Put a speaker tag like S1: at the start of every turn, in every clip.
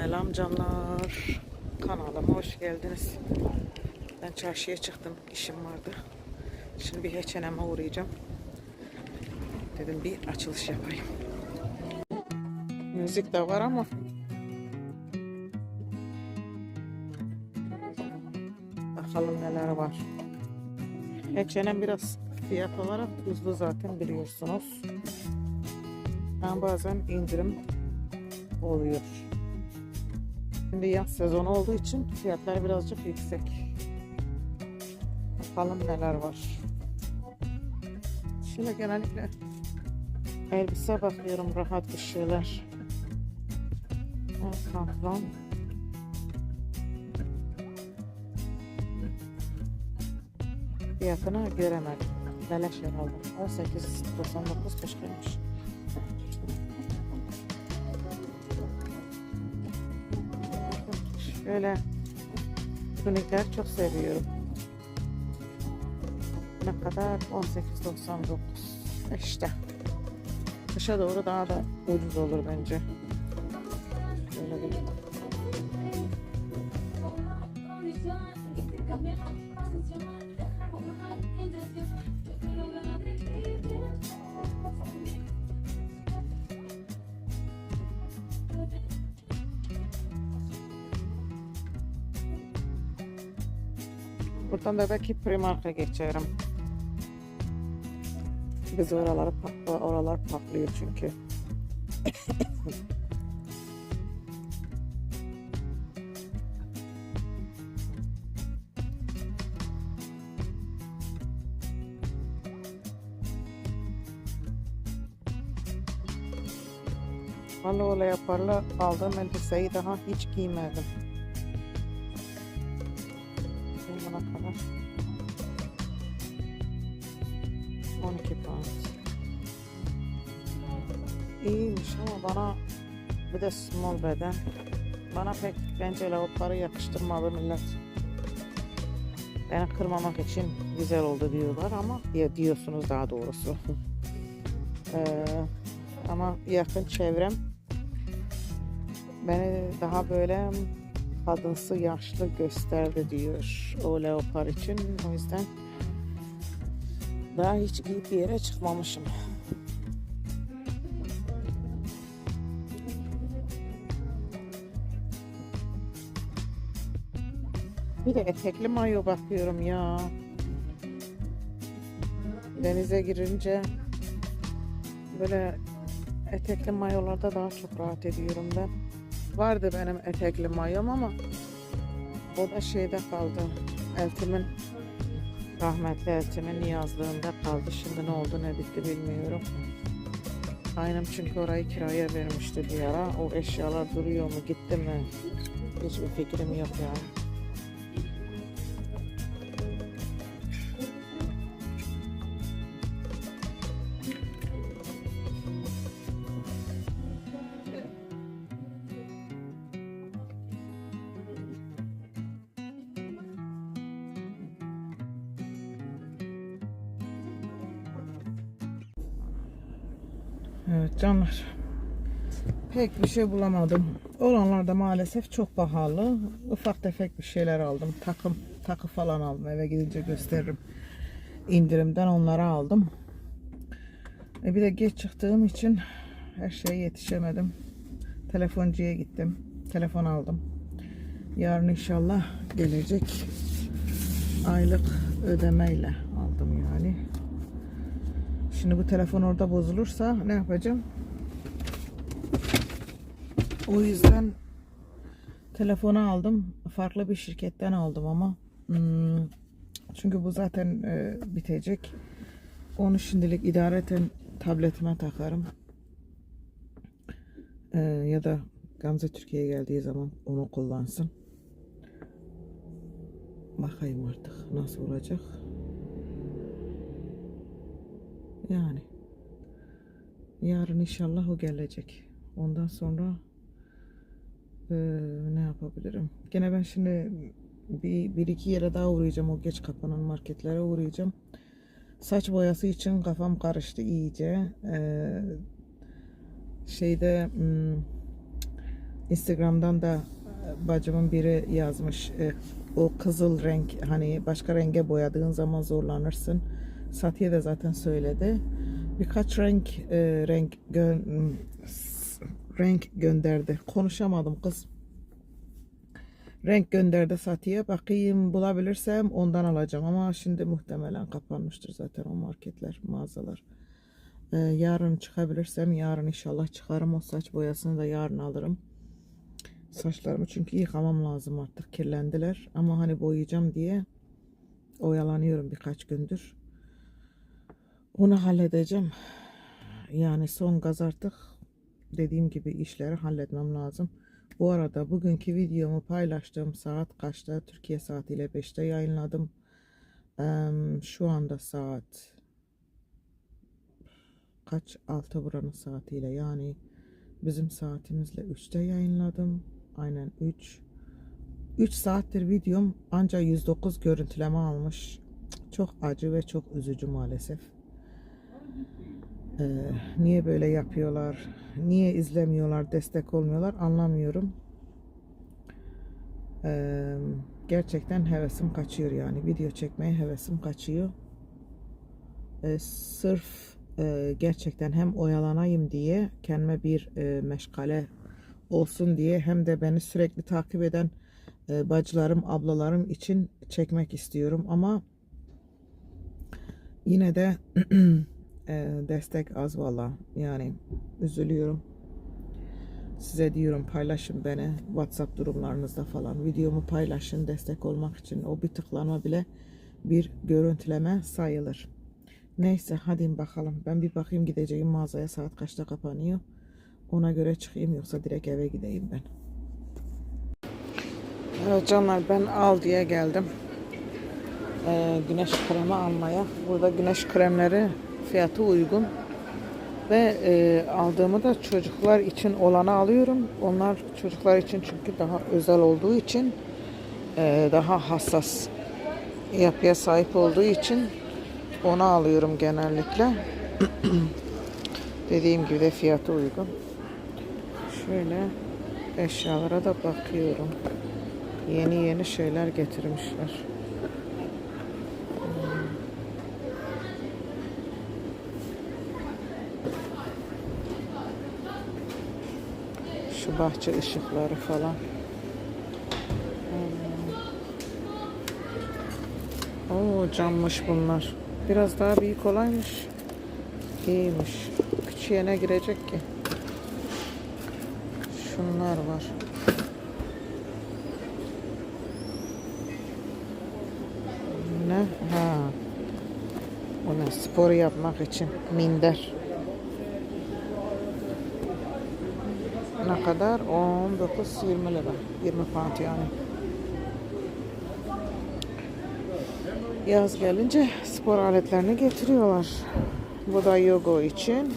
S1: Selam canlar. Kanalıma hoş geldiniz. Ben çarşıya çıktım. işim vardı. Şimdi bir H&M'e uğrayacağım. Dedim bir açılış yapayım. Müzik de var ama bakalım neler var. H&M biraz fiyat olarak tuzlu zaten biliyorsunuz. Ben bazen indirim oluyor. Şimdi yaz sezonu olduğu için fiyatlar birazcık yüksek. Bakalım neler var. Şimdi genellikle elbise bakıyorum rahat bir şeyler. Pantolon. Fiyatını göremedim. Beleş herhalde. 18.99 kışkıymış. Şöyle tunikler çok seviyorum. Ne kadar? 18.99. İşte. Kışa doğru daha da ucuz olur bence. Buradan da belki Primark'a geçerim. Biz oraları oralar patlıyor çünkü. Vallahi öyle yaparlar. Aldığım elbiseyi daha hiç giymedim. Kadar. 12 pound. İyiymiş ama bana bir de small beden. Bana pek bence lavukları yakıştırmadı millet. Beni kırmamak için güzel oldu diyorlar ama ya diyorsunuz daha doğrusu. Ee, ama yakın çevrem beni daha böyle kadınsı yaşlı gösterdi diyor o leopar için. O yüzden daha hiç giyip bir yere çıkmamışım. Bir de etekli mayo bakıyorum ya. Denize girince böyle etekli mayolarda daha çok rahat ediyorum ben. Vardı benim etekli mayom ama o da şeyde kaldı. Eltimin rahmetli eltimin yazlığında kaldı. Şimdi ne oldu ne bitti bilmiyorum. Aynım çünkü orayı kiraya vermişti bir ara. O eşyalar duruyor mu gitti mi? Hiçbir fikrim yok yani. Bir şey bulamadım. Olanlar da maalesef çok pahalı. Ufak tefek bir şeyler aldım. Takım, takı falan aldım. Eve gidince gösteririm. İndirimden onları aldım. E bir de geç çıktığım için her şeye yetişemedim. Telefoncuya gittim. Telefon aldım. Yarın inşallah gelecek. Aylık ödemeyle aldım yani. Şimdi bu telefon orada bozulursa ne yapacağım? O yüzden telefonu aldım. Farklı bir şirketten aldım ama hmm, çünkü bu zaten e, bitecek. Onu şimdilik idareten tabletime takarım. E, ya da Gamze Türkiye'ye geldiği zaman onu kullansın. Bakayım artık nasıl olacak. Yani yarın inşallah o gelecek. Ondan sonra eee, ne yapabilirim? Gene ben şimdi bir, bir iki yere daha uğrayacağım. O geç kapanan marketlere uğrayacağım. Saç boyası için kafam karıştı iyice. Eee, şeyde hmm, Instagram'dan da e, bacımın biri yazmış. e, o kızıl renk hani başka renge boyadığın zaman zorlanırsın. Satiye de zaten söyledi. Birkaç renk e, renk s- renk gönderdi. Konuşamadım kız. Renk gönderdi Satiye. Bakayım bulabilirsem ondan alacağım ama şimdi muhtemelen kapanmıştır zaten o marketler, mağazalar. Ee, yarın çıkabilirsem yarın inşallah çıkarım. O saç boyasını da yarın alırım. Saçlarımı çünkü yıkamam lazım artık. Kirlendiler. Ama hani boyayacağım diye oyalanıyorum birkaç gündür. Onu halledeceğim. Yani son gaz artık dediğim gibi işleri halletmem lazım. Bu arada bugünkü videomu paylaştığım saat kaçta? Türkiye saatiyle 5'te yayınladım. Şu anda saat kaç? 6 buranın saatiyle yani bizim saatimizle 3'te yayınladım. Aynen 3. 3 saattir videom ancak 109 görüntüleme almış. Çok acı ve çok üzücü maalesef. Ee, niye böyle yapıyorlar? Niye izlemiyorlar, destek olmuyorlar anlamıyorum. Ee, gerçekten hevesim kaçıyor yani. Video çekmeye hevesim kaçıyor. Ee, sırf e, gerçekten hem oyalanayım diye kendime bir e, meşgale olsun diye hem de beni sürekli takip eden e, bacılarım, ablalarım için çekmek istiyorum ama yine de destek az valla yani üzülüyorum. Size diyorum paylaşın beni WhatsApp durumlarınızda falan. Videomu paylaşın destek olmak için. O bir tıklama bile bir görüntüleme sayılır. Neyse hadi bakalım. Ben bir bakayım gideceğim mağazaya saat kaçta kapanıyor. Ona göre çıkayım yoksa direkt eve gideyim ben. Evet canlar ben al diye geldim. Ee, güneş kremi almaya. Burada güneş kremleri fiyatı uygun. Ve e, aldığımı da çocuklar için olanı alıyorum. Onlar çocuklar için çünkü daha özel olduğu için e, daha hassas yapıya sahip olduğu için onu alıyorum genellikle. Dediğim gibi de fiyatı uygun. Şöyle eşyalara da bakıyorum. Yeni yeni şeyler getirmişler. Şu bahçe ışıkları falan. Hmm. Oo cammış bunlar. Biraz daha büyük olaymış. İyiymiş. Küçüğe ne girecek ki? Şunlar var. Ne? Ha. O ne? Spor yapmak için. Minder. Kadar? 19-20 lira. 20 pound yani. Yaz gelince spor aletlerini getiriyorlar. Bu da yoga için.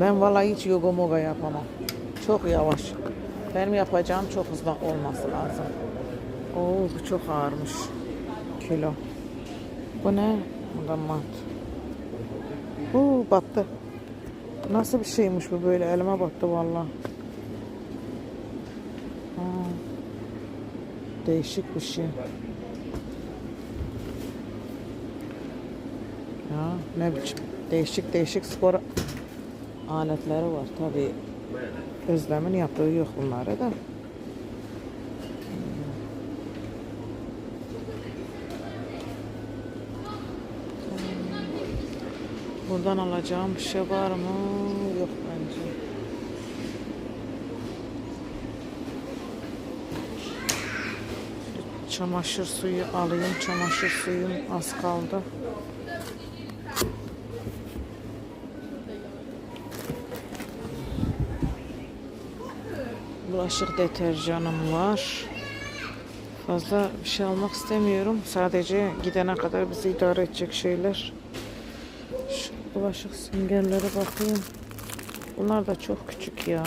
S1: Ben vallahi hiç yoga moga yapamam. Çok yavaş. Benim yapacağım çok hızlı olması lazım. Oo bu çok ağırmış. Kilo. Bu ne? Bu da mat. Oo battı. Nasıl bir şeymiş bu böyle elime battı valla. Değişik bir şey. Ya ne biçim değişik değişik spor aletleri var tabi. Özlem'in yaptığı yok bunları da. Buradan alacağım bir şey var mı? Yok bence. Çamaşır suyu alayım. Çamaşır suyum az kaldı. Bulaşık deterjanım var. Fazla bir şey almak istemiyorum. Sadece gidene kadar bizi idare edecek şeyler. Bulaşık süngerlere bakayım. Bunlar da çok küçük ya.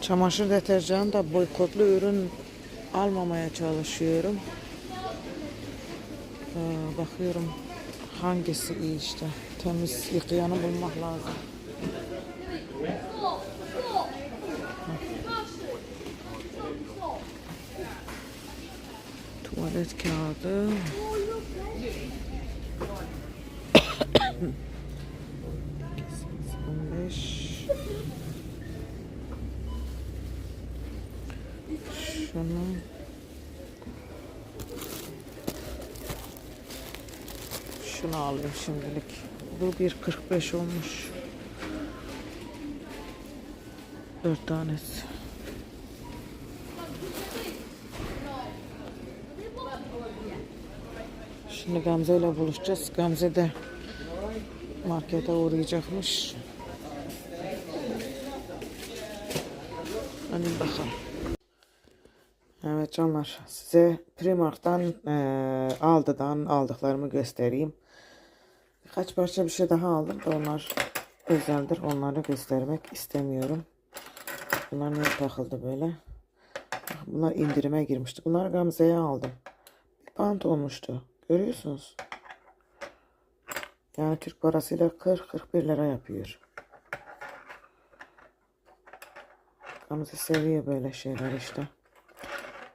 S1: Çamaşır deterjanı da boykotlu ürün almamaya çalışıyorum. Ee, bakıyorum hangisi iyi işte. Temiz yıkayanı bulmak lazım. Tuvalet kağıdı. Şunu. Şunu alayım şimdilik. Bu 1.45 olmuş. Dört tanesi. Şimdi Gamze ile buluşacağız. Gamze de markete uğrayacakmış. Hadi bakalım. Evet canlar size Primark'tan eee aldıdan aldıklarımı göstereyim. Birkaç parça bir şey daha aldım da onlar özeldir. Onları göstermek istemiyorum. Bunlar niye takıldı böyle? Bunlar indirime girmişti. Bunlar Gamze'ye aldım. Bir bant olmuştu. Görüyorsunuz. Yani Türk parasıyla 40-41 lira yapıyor. Gamze seviyor böyle şeyler işte.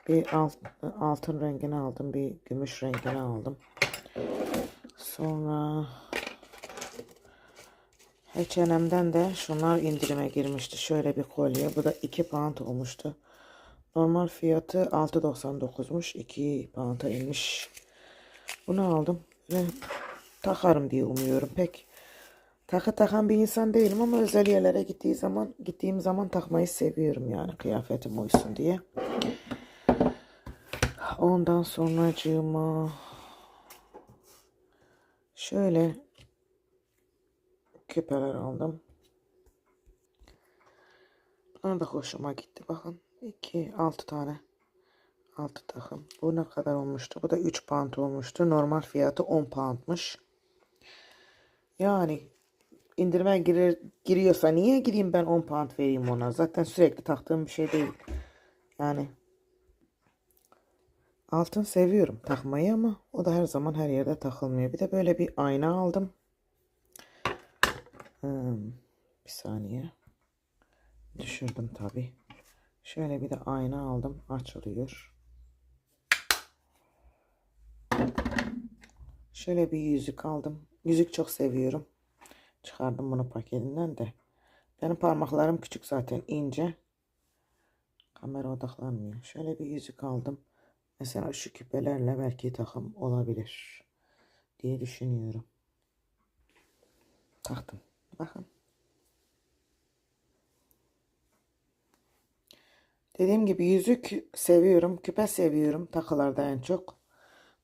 S1: Bir alt, altın rengini aldım. Bir gümüş rengini aldım. Sonra H&M'den de şunlar indirime girmişti. Şöyle bir kolye. Bu da 2 pound olmuştu. Normal fiyatı 6.99'muş. 2 pound'a inmiş. Bunu aldım ve takarım diye umuyorum. Pek takı takan bir insan değilim ama özel yerlere gittiği zaman gittiğim zaman takmayı seviyorum yani kıyafetim uysun diye. Ondan sonracığıma şöyle küpeler aldım. Bunlar da hoşuma gitti. Bakın 2 6 tane 6 takım. Bu ne kadar olmuştu? Bu da 3 pound olmuştu. Normal fiyatı 10 poundmuş. Yani indirime girer, giriyorsa niye gireyim ben 10 pound vereyim ona? Zaten sürekli taktığım bir şey değil. Yani altın seviyorum takmayı ama o da her zaman her yerde takılmıyor. Bir de böyle bir ayna aldım. Hmm, bir saniye. Düşürdüm tabi. Şöyle bir de ayna aldım. Açılıyor. Şöyle bir yüzük aldım. Yüzük çok seviyorum. Çıkardım bunu paketinden de. Benim parmaklarım küçük zaten ince. Kamera odaklanmıyor. Şöyle bir yüzük aldım. Mesela şu küpelerle belki takım olabilir diye düşünüyorum. Taktım. Bakın. Dediğim gibi yüzük seviyorum. Küpe seviyorum. Takılarda en çok.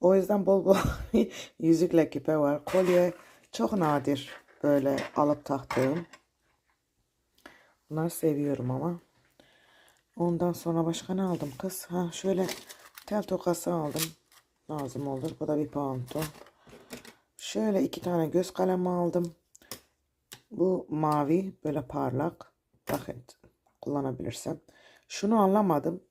S1: O yüzden bol bol yüzükle küpe var. Kolye çok nadir böyle alıp taktığım. Bunları seviyorum ama. Ondan sonra başka ne aldım kız? Ha şöyle tel tokası aldım. Lazım olur. Bu da bir pound'tu. Şöyle iki tane göz kalemi aldım. Bu mavi böyle parlak. Bakın kullanabilirsem. Şunu anlamadım.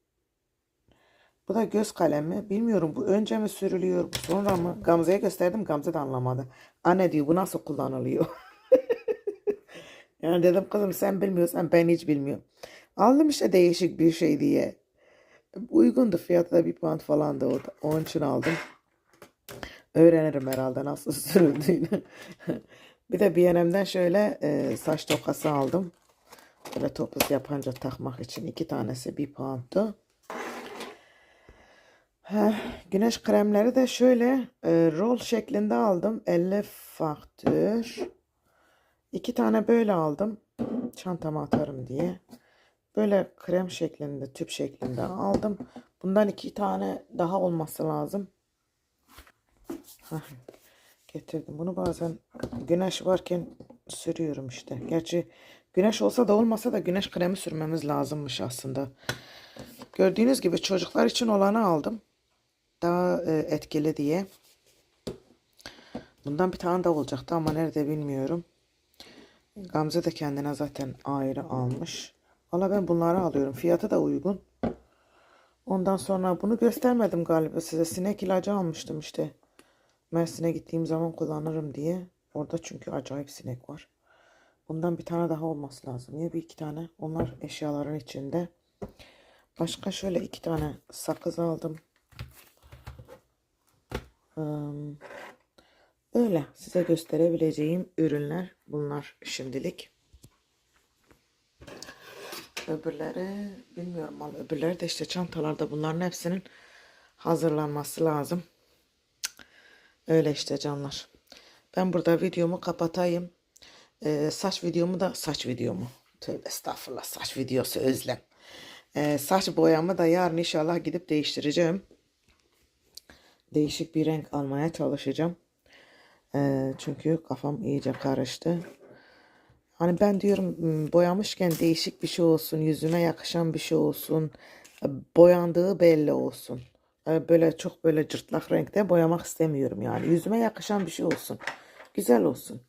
S1: Bu da göz kalemi. Bilmiyorum bu önce mi sürülüyor sonra mı? Gamze'ye gösterdim Gamze de anlamadı. Anne diyor bu nasıl kullanılıyor? yani dedim kızım sen bilmiyorsan ben hiç bilmiyorum. Aldım işte değişik bir şey diye. Uygundu fiyatı da bir pound falandı o da. Onun için aldım. Öğrenirim herhalde nasıl sürüldüğünü. Bir de B&M'den şöyle e, saç tokası aldım. Böyle topuz yapınca takmak için iki tanesi bir pound'tu. Heh, güneş kremleri de şöyle e, rol şeklinde aldım. 50 faktör. İki tane böyle aldım. Çantama atarım diye. Böyle krem şeklinde, tüp şeklinde aldım. Bundan iki tane daha olması lazım. Heh, getirdim. Bunu bazen güneş varken sürüyorum işte. Gerçi güneş olsa da olmasa da güneş kremi sürmemiz lazımmış aslında. Gördüğünüz gibi çocuklar için olanı aldım. Daha e, etkili diye. Bundan bir tane daha olacaktı ama nerede bilmiyorum. Gamze de kendine zaten ayrı almış. Valla ben bunları alıyorum. Fiyatı da uygun. Ondan sonra bunu göstermedim galiba size. Sinek ilacı almıştım işte. Mersin'e gittiğim zaman kullanırım diye. Orada çünkü acayip sinek var. Bundan bir tane daha olması lazım. Niye bir iki tane? Onlar eşyaların içinde. Başka şöyle iki tane sakız aldım. Öyle size gösterebileceğim ürünler bunlar şimdilik. Öbürleri bilmiyorum ama öbürleri de işte çantalarda bunların hepsinin hazırlanması lazım. Öyle işte canlar. Ben burada videomu kapatayım. Ee, saç videomu da saç videomu. Tövbe estağfurullah saç videosu özlem. Ee, saç boyamı da yarın inşallah gidip değiştireceğim. Değişik bir renk almaya çalışacağım. Ee, çünkü kafam iyice karıştı. Hani ben diyorum "Hmm, boyamışken değişik bir şey olsun, yüzüme yakışan bir şey olsun, boyandığı belli olsun. E, Böyle çok böyle cırtlak renkte boyamak istemiyorum yani. Yüzüme yakışan bir şey olsun. Güzel olsun.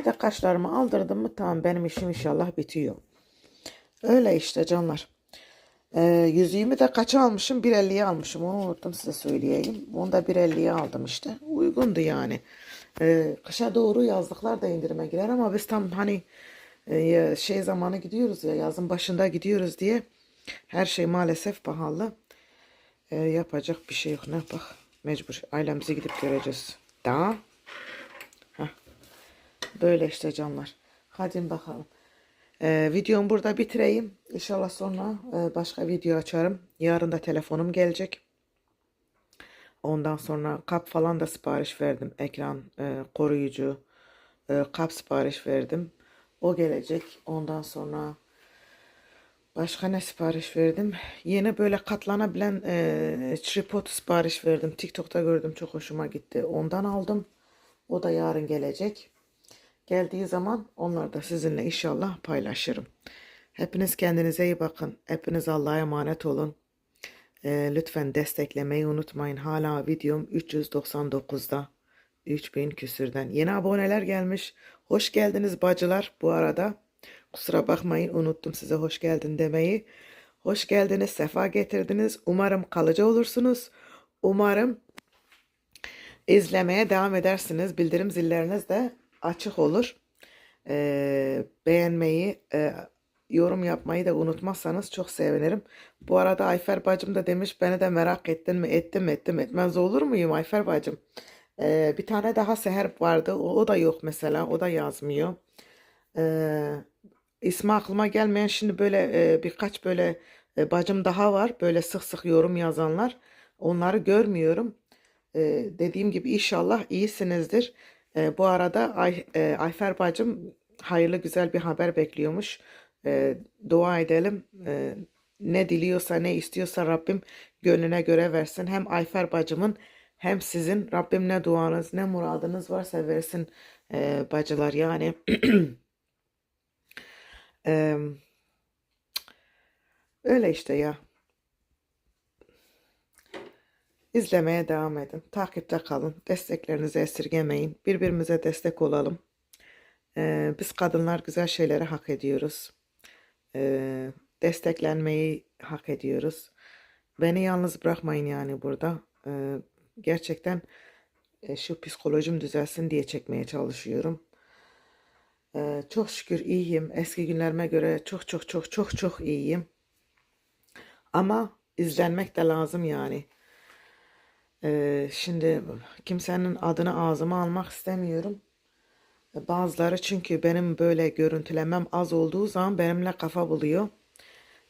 S1: Bir de kaşlarımı aldırdım mı tamam benim işim inşallah bitiyor. Öyle işte canlar. Ee, yüzüğümü de kaça almışım? 1.50'ye almışım. Onu unuttum size söyleyeyim. Onu da 1.50'ye aldım işte. Uygundu yani. Ee, kışa doğru yazlıklar da indirime girer ama biz tam hani e, şey zamanı gidiyoruz ya yazın başında gidiyoruz diye her şey maalesef pahalı. Ee, yapacak bir şey yok. Ne bak mecbur ailemize gidip göreceğiz. Daha. Böyle işte canlar. Hadi bakalım. Ee, videomu burada bitireyim. İnşallah sonra e, başka video açarım. Yarın da telefonum gelecek. Ondan sonra kap falan da sipariş verdim. Ekran e, koruyucu e, kap sipariş verdim. O gelecek. Ondan sonra başka ne sipariş verdim? Yeni böyle katlanabilen e, tripod sipariş verdim. TikTok'ta gördüm. Çok hoşuma gitti. Ondan aldım. O da yarın gelecek. Geldiği zaman onları da sizinle inşallah paylaşırım. Hepiniz kendinize iyi bakın. Hepiniz Allah'a emanet olun. Ee, lütfen desteklemeyi unutmayın. Hala videom 399'da. 3000 küsürden. Yeni aboneler gelmiş. Hoş geldiniz bacılar bu arada. Kusura bakmayın unuttum size hoş geldin demeyi. Hoş geldiniz, sefa getirdiniz. Umarım kalıcı olursunuz. Umarım izlemeye devam edersiniz. Bildirim zilleriniz de açık olur. Ee, beğenmeyi, e, yorum yapmayı da unutmazsanız çok sevinirim. Bu arada Ayfer bacım da demiş beni de merak ettin mi? Ettim ettim etmez olur muyum Ayfer bacım? Ee, bir tane daha Seher vardı. O, o da yok mesela. O da yazmıyor. Ee, ismi aklıma gelmeyen şimdi böyle e, birkaç böyle e, bacım daha var. Böyle sık sık yorum yazanlar. Onları görmüyorum. Ee, dediğim gibi inşallah iyisinizdir. Ee, bu arada Ay, e, Ayfer bacım hayırlı güzel bir haber bekliyormuş. Ee, dua edelim. Ee, ne diliyorsa ne istiyorsa Rabbim gönlüne göre versin. Hem Ayfer bacımın hem sizin Rabbim ne duanız ne muradınız varsa versin e, bacılar yani. Ee, öyle işte ya. İzlemeye devam edin. Takipte kalın. Desteklerinizi esirgemeyin. Birbirimize destek olalım. Ee, biz kadınlar güzel şeyleri hak ediyoruz. Ee, desteklenmeyi hak ediyoruz. Beni yalnız bırakmayın yani burada. Ee, gerçekten e, şu psikolojim düzelsin diye çekmeye çalışıyorum. Ee, çok şükür iyiyim. Eski günlerime göre çok çok çok çok çok iyiyim. Ama izlenmek de lazım yani. Ee, şimdi kimsenin adını ağzıma almak istemiyorum. Bazıları çünkü benim böyle görüntülemem az olduğu zaman benimle kafa buluyor.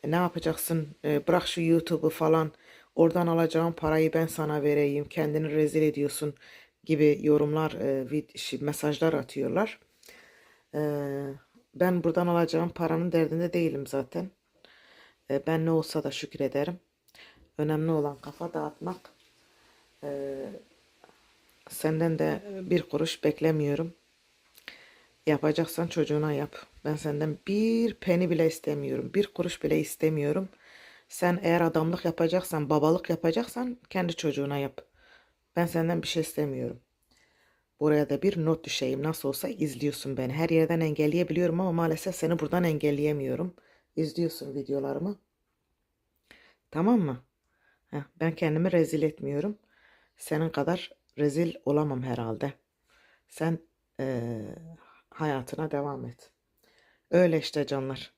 S1: E, ne yapacaksın? E, bırak şu YouTube'u falan. Oradan alacağım parayı ben sana vereyim. Kendini rezil ediyorsun gibi yorumlar, e, şey, mesajlar atıyorlar. E, ben buradan alacağım paranın derdinde değilim zaten. E, ben ne olsa da şükrederim. Önemli olan kafa dağıtmak. Senden de bir kuruş beklemiyorum. Yapacaksan çocuğuna yap. Ben senden bir peni bile istemiyorum. Bir kuruş bile istemiyorum. Sen eğer adamlık yapacaksan, babalık yapacaksan kendi çocuğuna yap. Ben senden bir şey istemiyorum. Buraya da bir not düşeyim. Nasıl olsa izliyorsun beni. Her yerden engelleyebiliyorum ama maalesef seni buradan engelleyemiyorum. izliyorsun videolarımı. Tamam mı? Heh, ben kendimi rezil etmiyorum. Senin kadar rezil olamam herhalde. Sen eee, hayatına devam et. Öyle işte canlar.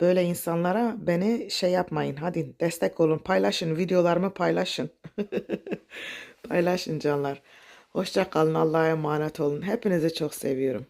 S1: Böyle insanlara beni şey yapmayın. Hadi destek olun. Paylaşın. Videolarımı paylaşın. Paylaşın canlar. Hoşça kalın. Allah'a emanet olun. Hepinizi çok seviyorum.